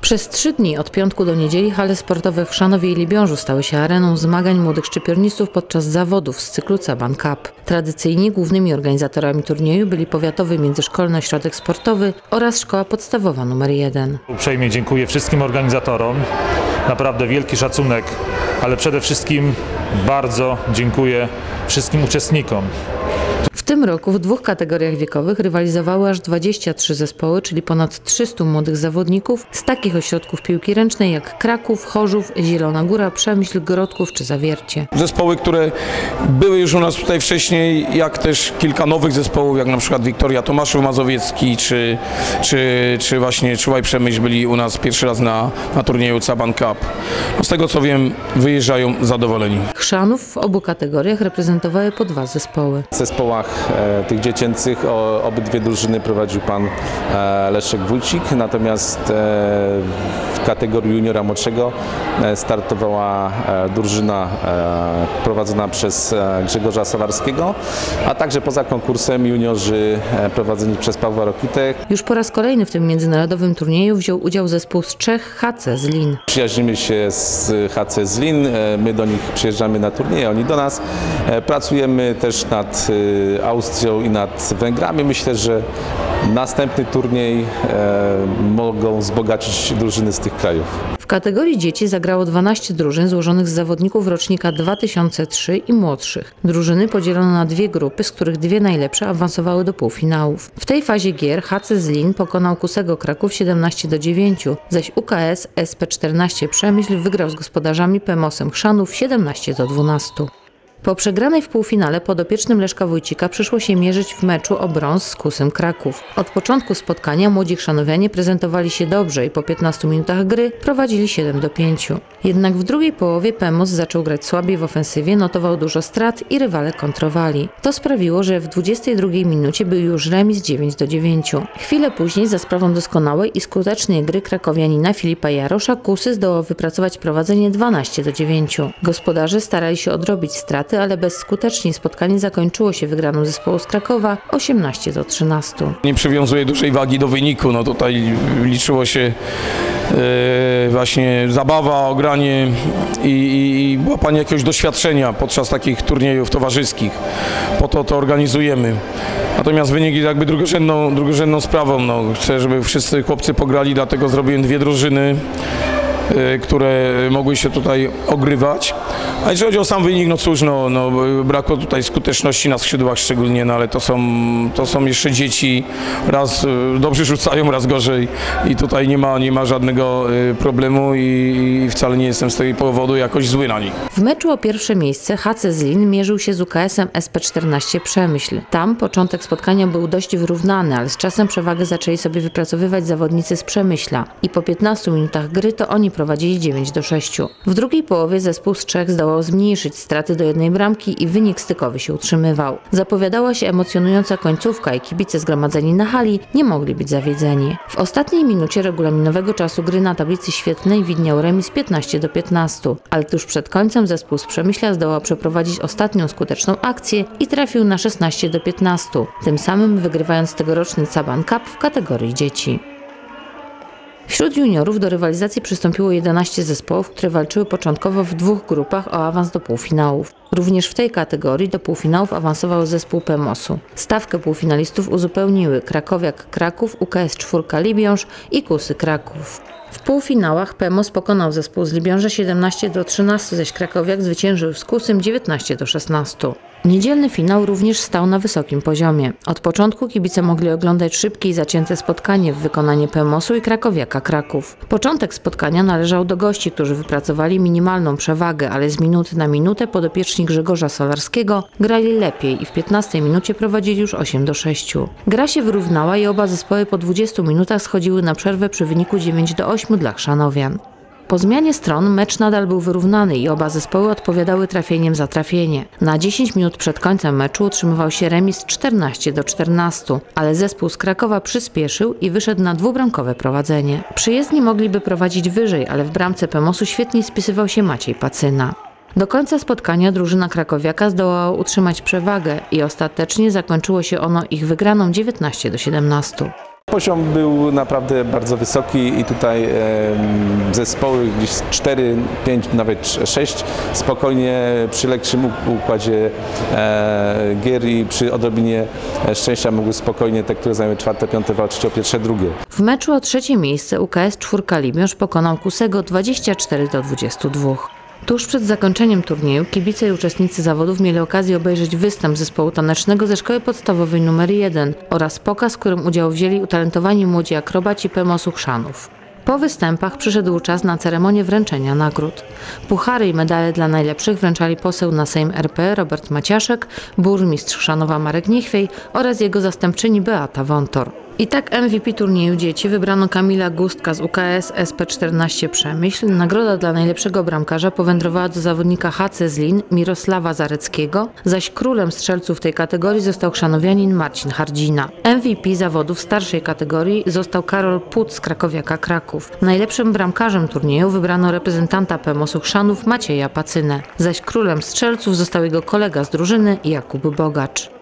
Przez trzy dni od piątku do niedzieli hale sportowe w Chrzanowie i Libiążu stały się areną zmagań młodych szczypiornistów podczas zawodów z cyklu Caban Cup. Tradycyjnie głównymi organizatorami turnieju byli Powiatowy Międzyszkolny Ośrodek Sportowy oraz Szkoła Podstawowa nr 1. Uprzejmie dziękuję wszystkim organizatorom. Naprawdę wielki szacunek, ale przede wszystkim bardzo dziękuję wszystkim uczestnikom. W tym roku w dwóch kategoriach wiekowych rywalizowały aż 23 zespoły, czyli ponad 300 młodych zawodników z takich ośrodków piłki ręcznej jak Kraków, Chorzów, Zielona Góra, Przemyśl, Grodków czy Zawiercie. Zespoły, które były już u nas tutaj wcześniej, jak też kilka nowych zespołów, jak na przykład Wiktoria Tomaszów Mazowiecki, czy, czy, czy właśnie Czułaj Przemyśl byli u nas pierwszy raz na, na turnieju Caban Cup. No z tego co wiem, wyjeżdżają zadowoleni. Chrzanów w obu kategoriach reprezentowały po dwa zespoły. W zespołach tych dziecięcych obydwie drużyny prowadził pan e, Leszek Wójcik, natomiast e, w kategorii juniora młodszego e, startowała e, drużyna e, prowadzona przez e, Grzegorza Solarskiego, a także poza konkursem juniorzy e, prowadzeni przez Pawła Rokitę. Już po raz kolejny w tym międzynarodowym turnieju wziął udział zespół z Czech HC z Lin. Przyjaźnimy się z HC z Lin, e, my do nich przyjeżdżamy na turnieje, oni do nas. E, Pracujemy też nad e, Austrią i nad Węgrami. Myślę, że następny turniej e, mogą wzbogacić drużyny z tych krajów. W kategorii dzieci zagrało 12 drużyn złożonych z zawodników rocznika 2003 i młodszych. Drużyny podzielono na dwie grupy, z których dwie najlepsze awansowały do półfinałów. W tej fazie gier HC z Lin pokonał Kusego Kraków 17 do 9, zaś UKS SP14 Przemyśl wygrał z gospodarzami Pemosem Chrzanów 17 do 12. Po przegranej w półfinale podopiecznym Leszka Wójcika przyszło się mierzyć w meczu o brąz z Kusem Kraków. Od początku spotkania młodzi chrzanowianie prezentowali się dobrze i po 15 minutach gry prowadzili 7 do 5. Jednak w drugiej połowie Pemos zaczął grać słabiej w ofensywie, notował dużo strat i rywale kontrowali. To sprawiło, że w 22 minucie był już remis 9 do 9. Chwilę później za sprawą doskonałej i skutecznej gry krakowianina Filipa Jarosza Kusy zdołał wypracować prowadzenie 12 do 9. Gospodarze starali się odrobić straty, ale bezskutecznie spotkanie zakończyło się wygraną zespołu z Krakowa 18 do 13. Nie przywiązuję dużej wagi do wyniku, no tutaj liczyło się e, właśnie zabawa, ogranie i, i, i łapanie jakiegoś doświadczenia podczas takich turniejów towarzyskich. Po to to organizujemy. Natomiast wynik jest jakby drugorzędną, drugorzędną sprawą. No, chcę, żeby wszyscy chłopcy pograli, dlatego zrobiłem dwie drużyny które mogły się tutaj ogrywać. A jeżeli chodzi o sam wynik, no cóż, no, no, brakło tutaj skuteczności na skrzydłach szczególnie, no ale to są, to są jeszcze dzieci, raz e, dobrze rzucają, raz gorzej i tutaj nie ma, nie ma żadnego e, problemu i, i wcale nie jestem z tego powodu jakoś zły na nich. W meczu o pierwsze miejsce HC z Lin mierzył się z UKS-em SP14 Przemyśl. Tam początek spotkania był dość wyrównany, ale z czasem przewagę zaczęli sobie wypracowywać zawodnicy z Przemyśla i po 15 minutach gry to oni prowadzili 9 do 6. W drugiej połowie zespół z Czech zdołał zmniejszyć straty do jednej bramki i wynik stykowy się utrzymywał. Zapowiadała się emocjonująca końcówka i kibice zgromadzeni na hali nie mogli być zawiedzeni. W ostatniej minucie regulaminowego czasu gry na tablicy świetnej widniał remis 15 do 15, ale tuż przed końcem zespół z Przemyśla zdołał przeprowadzić ostatnią skuteczną akcję i trafił na 16 do 15, tym samym wygrywając tegoroczny Saban Cup w kategorii dzieci. Wśród juniorów do rywalizacji przystąpiło 11 zespołów, które walczyły początkowo w dwóch grupach o awans do półfinałów. Również w tej kategorii do półfinałów awansował zespół Pemosu. Stawkę półfinalistów uzupełniły Krakowiak Kraków, UKS 4 Libiąż i Kusy Kraków. W półfinałach Pemos pokonał zespół z Libiąża 17 do 13, zaś Krakowiak zwyciężył z Kusym 19 do 16. Niedzielny finał również stał na wysokim poziomie. Od początku kibice mogli oglądać szybkie i zacięte spotkanie w wykonaniu Pemosu i Krakowiaka Kraków. Początek spotkania należał do gości, którzy wypracowali minimalną przewagę, ale z minuty na minutę podopieczni Grzegorza Solarskiego grali lepiej i w 15 minucie prowadzili już 8 do 6. Gra się wyrównała i oba zespoły po 20 minutach schodziły na przerwę przy wyniku 9 do 8 dla Chrzanowian. Po zmianie stron mecz nadal był wyrównany i oba zespoły odpowiadały trafieniem za trafienie. Na 10 minut przed końcem meczu utrzymywał się remis 14 do 14, ale zespół z Krakowa przyspieszył i wyszedł na dwubramkowe prowadzenie. Przyjezdni mogliby prowadzić wyżej, ale w bramce Pemosu świetnie spisywał się Maciej Pacyna. Do końca spotkania drużyna krakowiaka zdołała utrzymać przewagę i ostatecznie zakończyło się ono ich wygraną 19 do 17. Poziom był naprawdę bardzo wysoki i tutaj zespoły gdzieś 4, 5, nawet 6 spokojnie przy lekszym uk- układzie e, gier i przy odrobinie szczęścia mogły spokojnie te, które zajęły czwarte, piąte walczyć o pierwsze, drugie. W meczu o trzecie miejsce UKS Czwórka Libiąż pokonał Kusego 24 do 22. Tuż przed zakończeniem turnieju kibice i uczestnicy zawodów mieli okazję obejrzeć występ zespołu tanecznego ze szkoły podstawowej nr 1 oraz pokaz, w którym udział wzięli utalentowani młodzi akrobaci Pemosu Chrzanów. Po występach przyszedł czas na ceremonię wręczenia nagród. Puchary i medale dla najlepszych wręczali poseł na Sejm RP Robert Maciaszek, burmistrz Chrzanowa Marek Niechwiej oraz jego zastępczyni Beata Wątor. I tak MVP turnieju dzieci wybrano Kamila Gustka z UKS SP14 Przemyśl. Nagroda dla najlepszego bramkarza powędrowała do zawodnika HC Zlin Mirosława Zareckiego, zaś królem strzelców tej kategorii został chrzanowianin Marcin Hardzina. MVP zawodów starszej kategorii został Karol Put z Krakowiaka Kraków. Najlepszym bramkarzem turnieju wybrano reprezentanta Pemosu Chrzanów Macieja Pacynę, zaś królem strzelców został jego kolega z drużyny Jakub Bogacz.